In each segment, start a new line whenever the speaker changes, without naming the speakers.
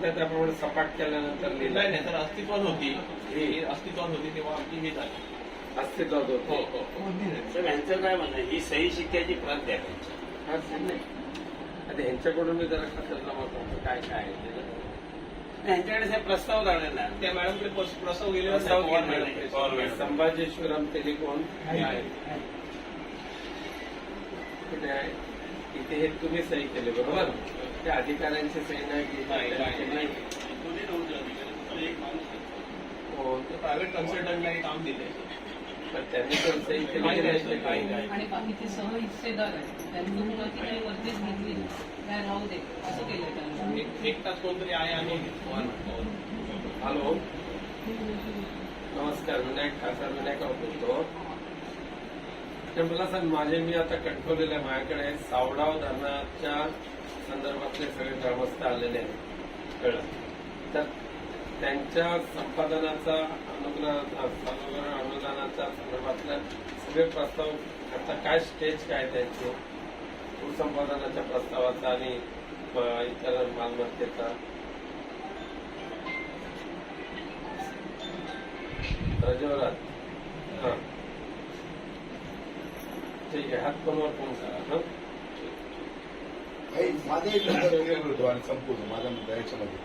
म्हणताय त्याप्रमाणे सपाट केल्यानंतर
नाही
लिहिलंय
नाही तर अस्तित्वात होती ही अस्तित्वात होती तेव्हा आमची ही झाली
अस्तित्वात
हो
होते
हो हो.
साहेब यांचं काय म्हणणं? ही सही शिक्क्याची प्रत द्या.
हा. आता ह्यांच्याकडून मी जरा खातरनामा करतो काय काय आहे ते.
यांच्याकडे साहेब प्रस्ताव झालेला आहे.
त्या मॅडमकडे प्रस्ताव पवार मॅडमकडे.
पवार मॅडम.
संभाजीश्वरम हे आहे कुठे आहे इथे हे तुम्ही सही केले बरोबर त्या अधिकाऱ्यांची
आहे.
हो,
प्रायव्हेट कन्सल्टंटला हे काम दिलंय.
पण त्यांनी पण सही केली
नाही,
काही.
आणि बाकीचे सह हिस्सेदार आहेत. त्यांनी काही वरतीच घेतली काय राहू दे असं केलं त्यांनी.
एक- एक तास कोणतरी आहे आणि.
हॅलो. नमस्कार विनायक खासदार विनायक राव बोलतो. तर मला सांग माझे मी आता कटकवलेले आहे माझ्याकडे सावडाव धरणाच्या संदर्भातले सगळे ग्रामस्थ आलेले आहेत. कळलं? तर त्यांच्या संपादनाचा अनुग्रह अनुदानाचा अनुदानाच्या संदर्भातल्या सगळे प्रस्ताव आता काय स्टेज काय त्यांचे? भूसंपादनाच्या प्रस्तावाचा आणि इतर मालमत्तेचा. रजवरात. हा. ठीक आहे हात फोनवर फोन करा? हं?
काही माझा एक मुद्दा क्लिअर आणि संपवतो माझा मुद्दा याच्यामध्ये.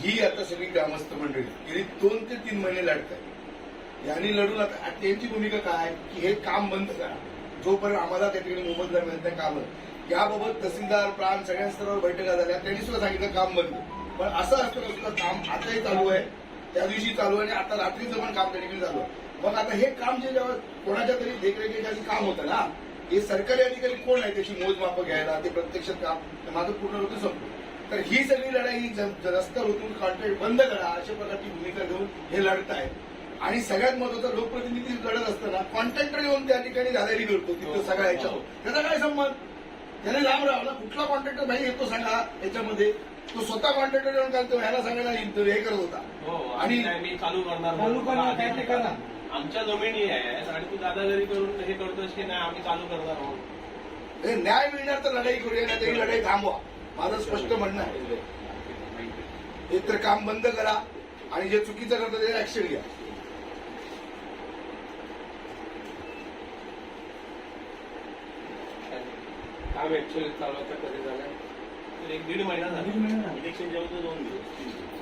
ही आता सगळी ग्रामस्थ मंडळी गेली दोन ते तीन महिने लढत आहे यांनी लढून आता त्यांची भूमिका काय? की हे काम बंद करा. जोपर्यंत आम्हाला त्या ठिकाणी मोबदला मिळत नाही काम याबाबत तहसीलदार प्राण सगळ्या स्तरावर बैठका झाल्या. त्यांनी सुद्धा सांगितलं काम बंद. पण असं असताना सुद्धा काम आताही चालू आहे. त्या दिवशी चालू आहे आणि आता रात्रीचं पण काम त्या ठिकाणी चालू आहे. मग आता हे काम जे जेव्हा कोणाच्या तरी देखरेखीखाली काम होतं ना हे सरकारी अधिकारी कोण आहे? त्याची मोजमाप घ्यायला ते प्रत्यक्षात काम माझं पूर्ण होतं संपलं. तर ही सगळी लढाई ही रस्त्यावर उतरून कॉन्ट्रॅक्ट बंद करा अशा प्रकारची भूमिका घेऊन हे लढत आहेत आणि सगळ्यात महत्वाचं लोकप्रतिनिधी लढत असताना कॉन्ट्रॅक्टर येऊन त्या ठिकाणी दादागिरी करतो तिथं सगळ्या याच्यावर. त्याचा काय संबंध? त्याने लांब राहावं ना. कुठला कॉन्ट्रॅक्टर भाई येतो सांगा याच्यामध्ये. तो स्वतः कॉन्ट्रॅक्टर येऊन काय तो ह्याला सांगायला हे करत होता.
हो
आणि-
मी चालू करणार?
ते.
आमच्या जमिनी आहेत आणि तू दादागिरी करून हे करतोस की नाही आम्ही चालू करणार आहोत.
हे न्याय मिळणार तर लढाई करूया नाही तर ही लढाई थांबवा. माझं स्पष्ट म्हणणं आहे. एक तर काम बंद करा आणि जे चुकीचं करतं त्याला ऍक्शन घ्या.
काम ऍक्च्युअली चालू होतं कधी झालं?
तर एक दीड महिना झाला.
इलेक्शन जेव्हा दोन दिवस.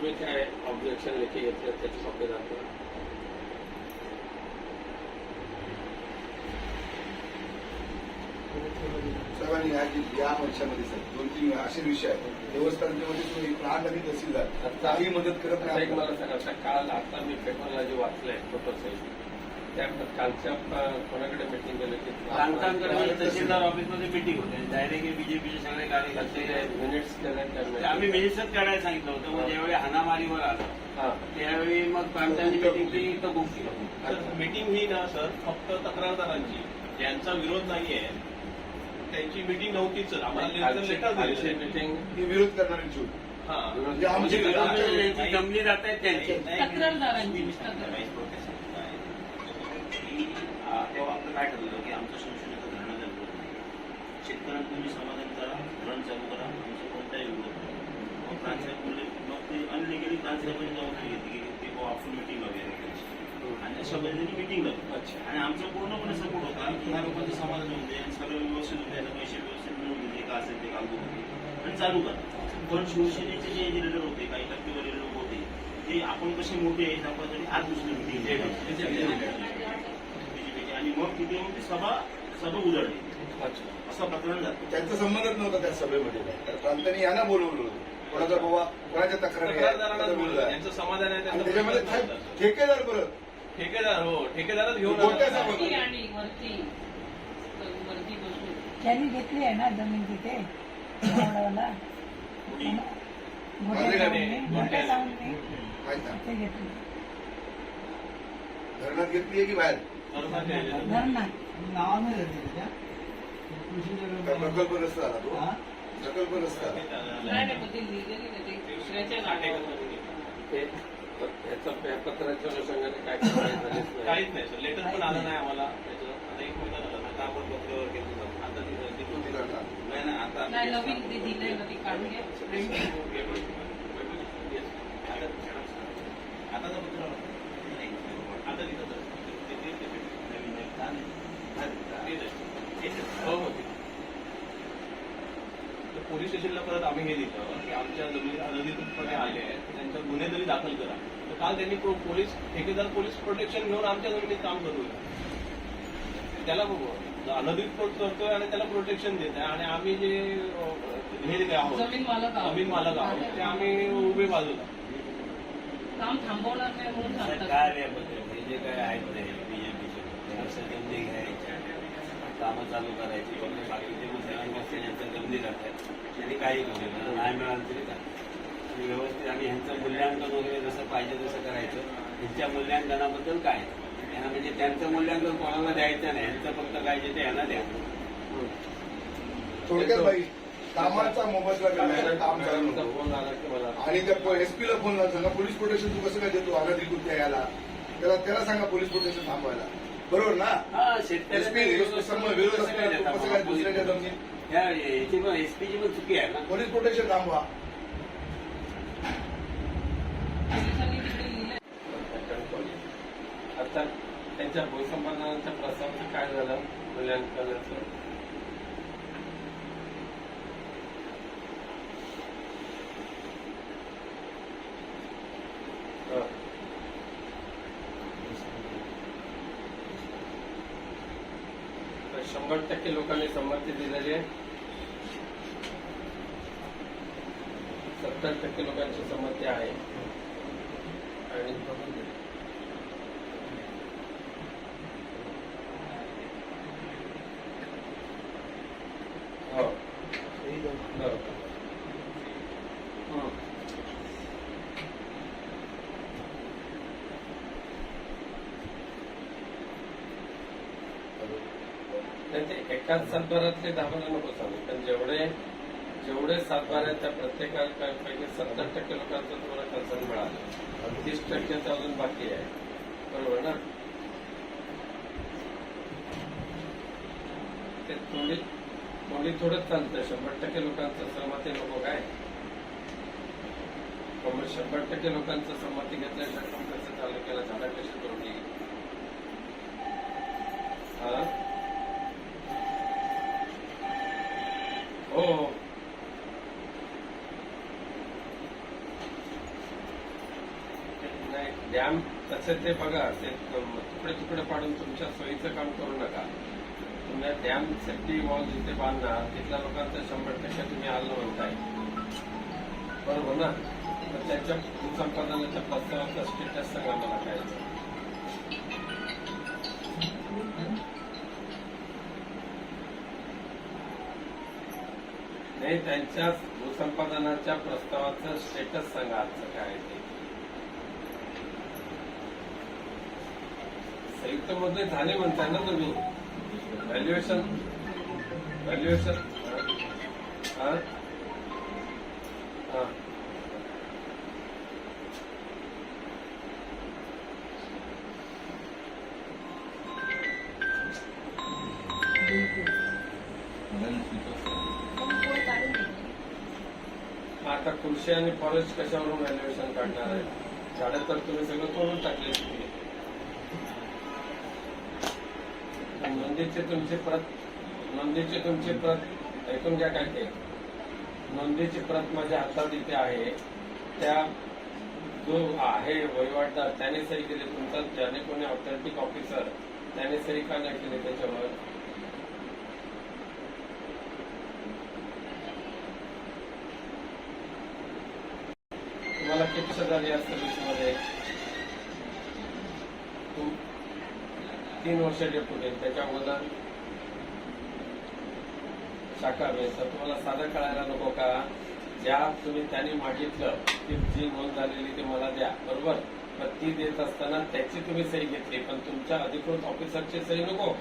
तुम्ही काय ऑब्जेक्शन लेखी घेतलं त्याची कॉपी दाखवा
साहेबांनी या या वर्षामध्ये साहेब दोन तीन असे विषय आहेत. देवस्थानच्यामध्ये सुद्धा प्राण आणि तहसीलदार. काही मदत करत नाही
मला सांगा काल आता मी पेपरला जे वाचलंय त्या कालच्या कोणाकडे मिटिंग केलं की
प्रांतांकडे तहसीलदार ऑफिसमध्ये मिटिंग होते. डायरेक्ट बीजेपीचे सगळे कार्यकर्ते
मिनिट्स
आम्ही मेसेज काढायला सांगितलं होतं. मग ज्यावेळी हाणामारीवर आलं
हा.
त्यावेळी मग प्रांतांची मिटिंग ती इथं बुक केली
तर मीटिंग ही ना सर फक्त तक्रारदारांची. ज्यांचा विरोध नाहीये त्यांची मीटिंग नव्हतीच आम्हाला
मिटिंग
ही विरोध करणारी चूक
हा.
जमली जात आहेत त्यांची.
तक्रारदारांची.
तेव्हा आपलं काय ठरलं की आमचं संशोधन धरणं झालं शेतकऱ्यांना तुम्ही समाधान करा धरण चालू करा आमचं कोणताही विरोध नाही. मग प्रांतसाहेब बोलले मग ते अनलिगली प्रांतसाहेबांनी जबाबदारी घेतली की ते बुवा आपण मिटिंग वगैरे आणि अशा पद्धतीने मिटिंग
अच्छा.
आणि आमचा पूर्णपणे सपोर्ट होता. की ह्या लोकांचं समाधान होऊ दे आणि सगळं व्यवस्थित होऊ द्यायला पैसे व्यवस्थित मिळवून दे. का असेल ते कागद होते. आणि चालू करा. पण शिवसेनेचे जे लिडर होते काही टक्केवारी लोक होते ते आपण कसे मोठे आहेत दाखवायसाठी आज दुसरी मिटिंग आणि मग तिथे येऊन ती सभा सभा उजळली
अच्छा.
असं प्रकरण झालं.
त्यांचा संबंधच नव्हता त्या सभेमध्ये. तर प्रांतांनी यांना बोलवलं होतं. कोणाचा बाबा कोणाच्या तक्रारी आहे.
त्यांचं समाधान आहे
त्याच्यामध्ये. ठेकेदार परत.
ठेकेदार हो. ठेकेदारच घेऊन
त्यांनी घेतली आहे ना जमीन तिथे?
घेतले.
धरणात घेतली की बाहेर?
धर्मात यायला.
धरणात
का प्रकल्प नसता आला तो. प्रकल्प आला
नाही नाही, ते नाही, ते.
ते याचा पत्राच्या अनुषंगाने काय नाही.
काहीच नाही सर लेटर पण आलं नाही आम्हाला. त्याचं आता एक महिना झाला आता आपण पत्रावर घेतो जाऊ. आता
काढला?
नाही आता
नाही नवीन ते ते काढून घ्या प्रिंट
आता तर पत्र आता तिथं तर. ते- ते- ते- ते- ते- हो हो ते. तर पोलीस स्टेशनला परत आम्ही हे दिलं की आमच्या जमिनी अनधिकृतपणे आले आहेत त्यांच्यावर गुन्हे तरी दाखल करा. तर काल त्यांनी प्रो- पोलीस ठेकेदार पोलीस प्रोटेक्शन घेऊन आमच्या जमिनीत काम करू त्याला बघू. अनधिकृत करतोय आणि त्याला प्रोटेक्शन देत आहे. आणि आम्ही जे हे जे आहोत
जमीन मालक आहोत.
जमीन मालक आहोत ते आम्ही उभे बाजूला.
काम थांबवणार नाही म्हणून
काय रे बघ, हे जे काय आहेत ते बीजेपीचे कामं चालू करायची पण बाकीचे मुसलमान यांचं गंदी करतात त्यांनी काही करू नये नाही. मिळालं तरी काय आणि व्यवस्थित आणि ह्यांचं मूल्यांकन वगैरे जसं पाहिजे तसं करायचं. ह्यांच्या मूल्यांकनाबद्दल काय? यांना म्हणजे त्यांचं मूल्यांकन कोणाला द्यायचं नाही ह्यांचं फक्त काय जे ते यांना द्या.
थोडक्यात बाई कामाचा मोबदला मिळायला काम
मला.
आणि त्या एसपीला फोन लावून सांगा पोलीस प्रोटेक्शन तू कसं काय देतो? अनधिकृत यायला त्याला त्याला सांगा पोलीस प्रोटेक्शन थांबवायला. बरोबर ना?
हा
एसपी समोर विरोध तू कसं काय दुसऱ्याच्या जमिनीत
एसपीची पण चुकी आहे ना?
पोलीस प्रोटेक्शन थांबवा.
आता त्यांच्या भूसंपादनाच्या प्रस्तावाचं काय झालं? मूल्यांकनाचं हं. नव्वद टक्के लोकांनी संमती दिलेली आहे. सत्तर टक्के लोकांची संमती आहे. आणि हो. बरोबर. नाही ते एकाच सातबारातले दहा बारा नको चालू. कारण जेवढे जेवढे सातबार आहेत त्या प्रत्येकापैकी सत्तर टक्के लोकांचं तुम्हाला कन्सर्न मिळालं. तीस टक्क्याचं अजून बाकी आहे. बरोबर ना? ते थोडी थोडी थोडंच चालतं शंभर टक्के लोकांचं सहमती नको काय? मग शंभर टक्के लोकांचं संमती घेतल्याशिवाय कसं चालू केला? झाला कशी तोडली? हा नाही डॅम तसे ते बघा ते तुकडे तुकडे पाडून तुमच्या सोयीचं काम करू नका. तुम्ही डॅम सेफ्टी वॉल जिथे बांधणार तिथल्या लोकांचं शंभर टक्के तुम्ही आलं म्हणताय. बरोबर हो ना? तर त्याच्या भूसंपादनाच्या प्रस्तावाचा स्टेटस सांगा मला काय नाही त्यांच्या भूसंपादनाच्या प्रस्तावाचं स्टेटस सांगा आजचं काय आहे ते. संयुक्त मध्ये झाले म्हणताय ना तुम्ही? व्हॅल्युएशन व्हॅल्युएशन हा? आता कृषी आणि फॉरेस्ट कशावरून व्हॅल्युएशन काढणार आहे? झाडं तर तुम्ही सगळं करून टाकले नोंदीचे तुमचे प्रत नोंदीचे तुमची प्रत ऐकून घ्या काय ते. नोंदीची प्रत माझ्या हातात इथे आहे. त्या जो आहे वहिवाटदार त्याने सही केली. तुमचा ज्याने कोणी ऑथेंटिक ऑफिसर त्याने सही का नाही केली त्याच्यावर तुम्हाला किती सजा झाली या सर्व्हिसमध्ये तुम- तीन वर्ष डेप्युटी त्याच्या अगोदर शाखा तर तुम्हाला साधं कळायला नको का? ज्या तुम्ही त्यांनी मागितलं की जी नोंद झालेली ती मला द्या. बरोबर? पण ती देत असताना त्याची तुम्ही सही घेतली. पण तुमच्या अधिकृत ऑफिसरची सही नको.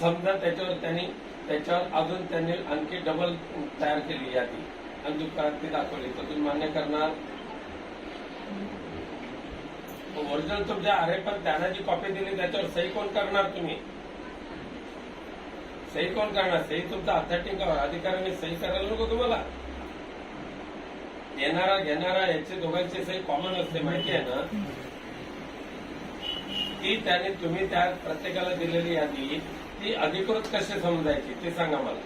समजा त्याच्यावर त्यांनी त्याच्यावर अजून त्यांनी आणखी डबल तयार केली यादी. आणि दुकानात ती दाखवली. तर तुम्ही मान्य करणार? ओरिजिनल तुमच्या आहे पण त्यांना जी कॉपी दिली त्याच्यावर सही कोण करणार तुम्ही? सही कोण करणार? सही तुमचा ऑथेंटिक अधिकाऱ्याने सही करायला नको तुम्हाला. देणारा घेणारा याचे दोघांची सही कॉमन असते माहिती आहे ना? ती त्याने तुम्ही त्या प्रत्येकाला दिलेली यादी ती अधिकृत कशी समजायची ते सांगा मला.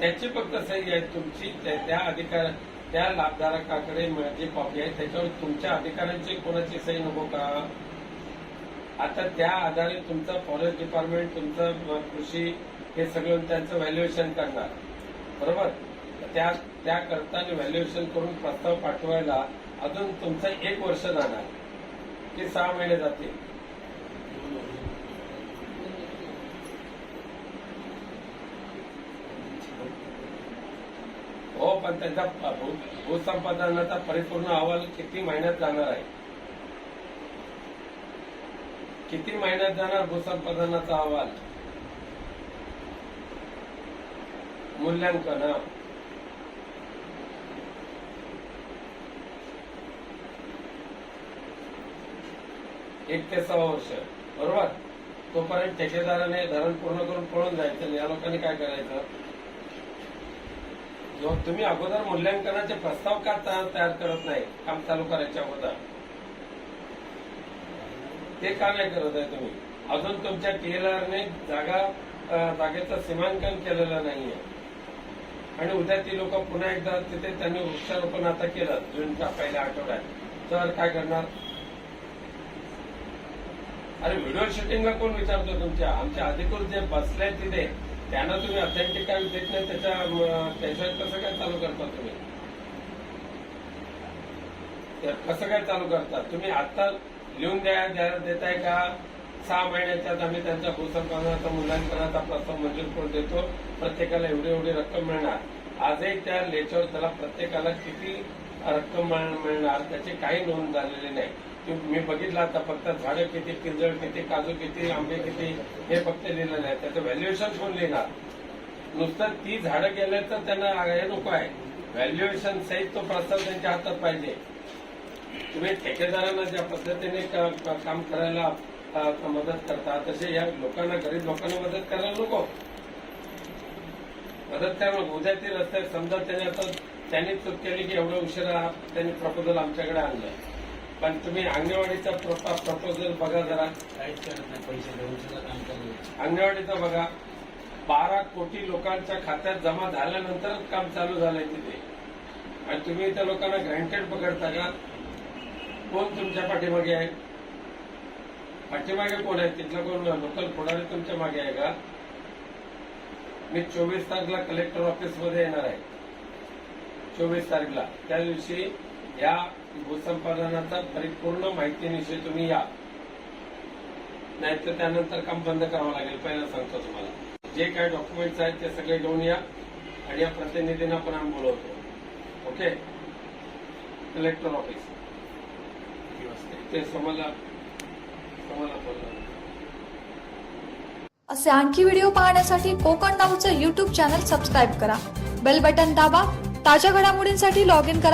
त्याची फक्त सही आहे तुमची त्या त्या अधिकार त्या लाभधारकाकडे जी कॉपी आहे त्याच्यावर तुमच्या अधिकाऱ्यांची कोणाची सही नको का? आता त्या आधारे तुमचं फॉरेस्ट डिपार्टमेंट तुमचं कृषी हे सगळं त्यांचं व्हॅल्युएशन करणार. बरोबर? त्या त्या करताना व्हॅल्युएशन करून प्रस्ताव पाठवायला अजून तुमचं एक वर्ष जाणार. की सहा महिने जातील हो पण त्यांचा भूसंपादनाचा परिपूर्ण अहवाल किती महिन्यात जाणार आहे? किती महिन्यात जाणार भूसंपादनाचा अहवाल? मूल्यांकन एक ते सहा वर्ष. बरोबर? तोपर्यंत ठेकेदाराने धरण पूर्ण करून पळून जायचं. या लोकांनी काय करायचं? तुम्ही अगोदर मूल्यांकनाचे प्रस्ताव का तयार करत नाही? काम चालू करायच्या अगोदर. ते का नाही करत आहे तुम्ही? अजून तुमच्या टीएलआरने जागा जागेचं सीमांकन केलेलं नाहीये. आणि उद्या ती लोक पुन्हा एकदा तिथे त्यांनी वृक्षारोपण आता केलं जूनच्या पहिल्या आठवड्यात. तर काय करणार? अरे व्हिडिओ शूटिंगला कोण विचारतो तुमच्या? आमच्या अधिकृत जे बसले तिथे त्यांना तुम्ही ऑथेंटिक काय देत नाही त्याच्या त्याच्यात कसं काय चालू करता तुम्ही? कसं काय चालू करता? तुम्ही आता लिहून द्या द्या- देताय का? सहा महिन्याच्यात आम्ही त्यांच्या भूसंपादनाचा मूल्यांकनाचा प्रस्ताव मंजूर करून देतो. प्रत्येकाला एवढी एवढी रक्कम मिळणार. आजही त्या लेच्यावर त्याला प्रत्येकाला किती रक्कम मिळणार त्याची काही नोंद झालेली नाही. मी बघितलं आता फक्त झाडं किती पिंजळ किती काजू किती आंबे किती हे फक्त लिहिलेलं आहे. त्याचं व्हॅल्युएशन कोण लिहिणार? नुसतं ती झाडं गेले तर त्यांना हे नको आहे. व्हॅल्युएशन सहित तो प्रस्ताव त्यांच्या हातात पाहिजे. तुम्ही ठेकेदारांना ज्या पद्धतीने काम करायला मदत करता तसे या लोकांना गरीब लोकांना मदत करायला नको. मदत करायला नको उद्या ते रस्ते समजा त्याने आता त्यांनी चूक केली की एवढं उशिरा त्यांनी प्रपोजल आमच्याकडे आणलं पण तुम्ही अंगणवाडीचा प्रपोजल बघा जरा.
काहीच करत नाही पैसे देऊन सुद्धा काम चालू.
अंगणवाडीचं बघा. बारा कोटी लोकांच्या खात्यात जमा झाल्यानंतर काम चालू झालंय तिथे. आणि तुम्ही त्या लोकांना ग्रँटेड पकडता का? कोण तुमच्या पाठीमागे आहे? पाठीमागे कोण आहे? तिथला कोण लोकल पुढारी तुमच्या मागे आहे का? मी चोवीस तारखेला कलेक्टर ऑफिसमध्ये येणार आहे. चोवीस तारखेला. त्या दिवशी या भूसंपादनाचा परिपूर्ण माहितीनिशी तुम्ही या. नाहीतर त्यानंतर काम बंद करावं लागेल पहिला सांगतो तुम्हाला. जे काही डॉक्युमेंट्स आहेत ते सगळे घेऊन या आणि या प्रतिनिधींना पण आम्ही बोलवतो. ओके कलेक्टर ऑफिस ते समजला समजला बोलला
असे आणखी व्हिडिओ पाहण्यासाठी कोकण नाऊचं यूट्यूब चॅनल सबस्क्राईब करा. बेल बटन दाबा. ताज्या घडामोडींसाठी लॉग इन करा.